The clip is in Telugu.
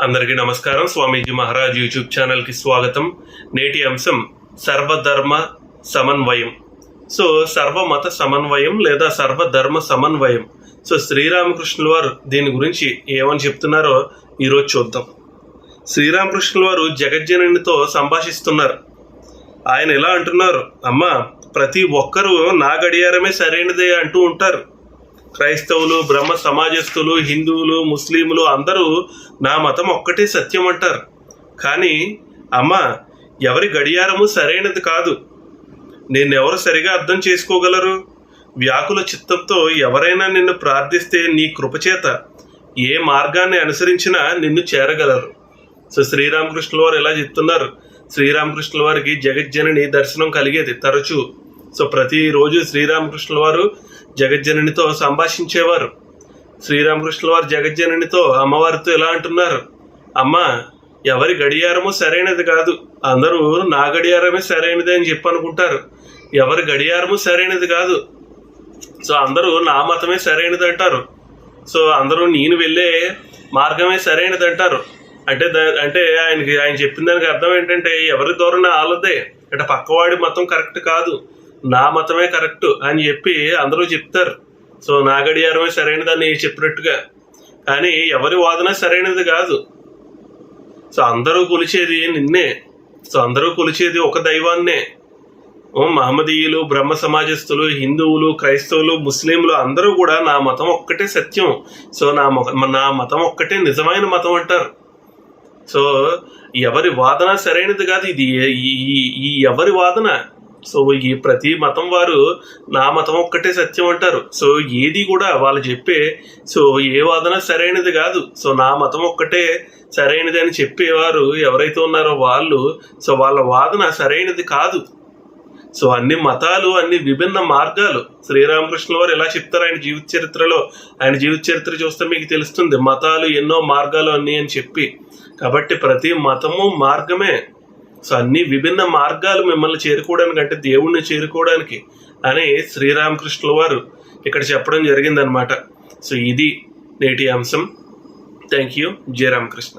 అందరికీ నమస్కారం. స్వామీజీ మహారాజ్ యూట్యూబ్ ఛానల్కి స్వాగతం. నేటి అంశం సర్వధర్మ సమన్వయం. సో సర్వమత సమన్వయం లేదా సర్వధర్మ సమన్వయం. సో శ్రీరామకృష్ణుల వారు దీని గురించి ఏమని చెప్తున్నారో ఈరోజు చూద్దాం. శ్రీరామకృష్ణుల వారు జగజ్జననితో సంభాషిస్తున్నారు. ఆయన ఎలా అంటున్నారు? అమ్మా ప్రతి ఒక్కరూ నా గడియారమే సరైనదే అంటూ ఉంటారు. క్రైస్తవులు బ్రహ్మ సమాజస్తులు హిందువులు ముస్లింలు అందరూ నా మతం ఒక్కటే సత్యం అంటారు. కానీ అమ్మ ఎవరి గడియారము సరైనది కాదు. నిన్నెవరు సరిగా అర్థం చేసుకోగలరు? వ్యాకుల చిత్తంతో ఎవరైనా నిన్ను ప్రార్థిస్తే నీ కృపచేత ఏ మార్గాన్ని అనుసరించినా నిన్ను చేరగలరు. సో శ్రీరామకృష్ణుల వారు ఎలా చెప్తున్నారు? శ్రీరామకృష్ణుల వారికి జగజ్జనని దర్శనం కలిగేది తరచూ సో ప్రతిరోజు శ్రీరామకృష్ణుల వారు జగజ్జననితో సంభాషించేవారు. శ్రీరామకృష్ణుల వారు జగజ్జననితో అమ్మవారితో ఎలా అంటున్నారు? అమ్మ ఎవరి గడియారము సరైనది కాదు. అందరూ నా గడియారమే సరైనది అని చెప్పి అనుకుంటారు. ఎవరి గడియారము సరైనది కాదు. సో అందరూ నా మతమే సరైనది అంటారు. సో అందరూ నేను వెళ్ళే మార్గమే సరైనది అంటారు. అంటే అంటే ఆయనకి ఆయన చెప్పిన దానికి అర్థం ఏంటంటే ఎవరి ధోరణి ఆలదే అంటే పక్కవాడి మతం కరెక్ట్ కాదు. నా మతమే కరెక్ట్ అని చెప్పి అందరూ చెప్తారు. సో నా గడియారమే సరైనదని చెప్పినట్టుగా. కానీ ఎవరి వాదన సరైనది కాదు. సో అందరూ కొలిచేది నిన్నే. సో అందరూ కొలిచేది ఒక దైవాన్నే. ఓ మహమ్మదీయులు బ్రహ్మ సమాజస్తులు హిందువులు క్రైస్తవులు ముస్లింలు అందరూ కూడా నా మతం ఒక్కటే సత్యం. సో నా నా మతం ఒక్కటే నిజమైన మతం అంటారు. సో ఎవరి వాదన సరైనది కాదు. ఇది ఈ- ఈ ఎవరి వాదన? సో ఈ ప్రతి మతం వారు నా మతం ఒక్కటే సత్యం అంటారు. సో ఏది కూడా వాళ్ళు చెప్పే సో ఏ వాదన సరైనది కాదు. సో నా మతం ఒక్కటే సరైనది అని చెప్పేవారు ఎవరైతే ఉన్నారో వాళ్ళు సో వాళ్ళ వాదన సరైనది కాదు. సో అన్ని మతాలు అన్ని విభిన్న మార్గాలు శ్రీరామకృష్ణ వారు ఎలా చెప్తారు ఆయన జీవిత చరిత్రలో? ఆయన జీవిత చరిత్ర చూస్తే మీకు తెలుస్తుంది మతాలు ఎన్నో మార్గాలు అన్నీ అని చెప్పి. కాబట్టి ప్రతి మతము మార్గమే. సో అన్ని విభిన్న మార్గాలు మిమ్మల్ని చేరుకోవడానికి అంటే దేవుణ్ణి చేరుకోవడానికి అని శ్రీరామకృష్ణుల వారు ఇక్కడ చెప్పడం జరిగిందనమాట సో ఇది నేటి అంశం. Thank you Jayaramakrishna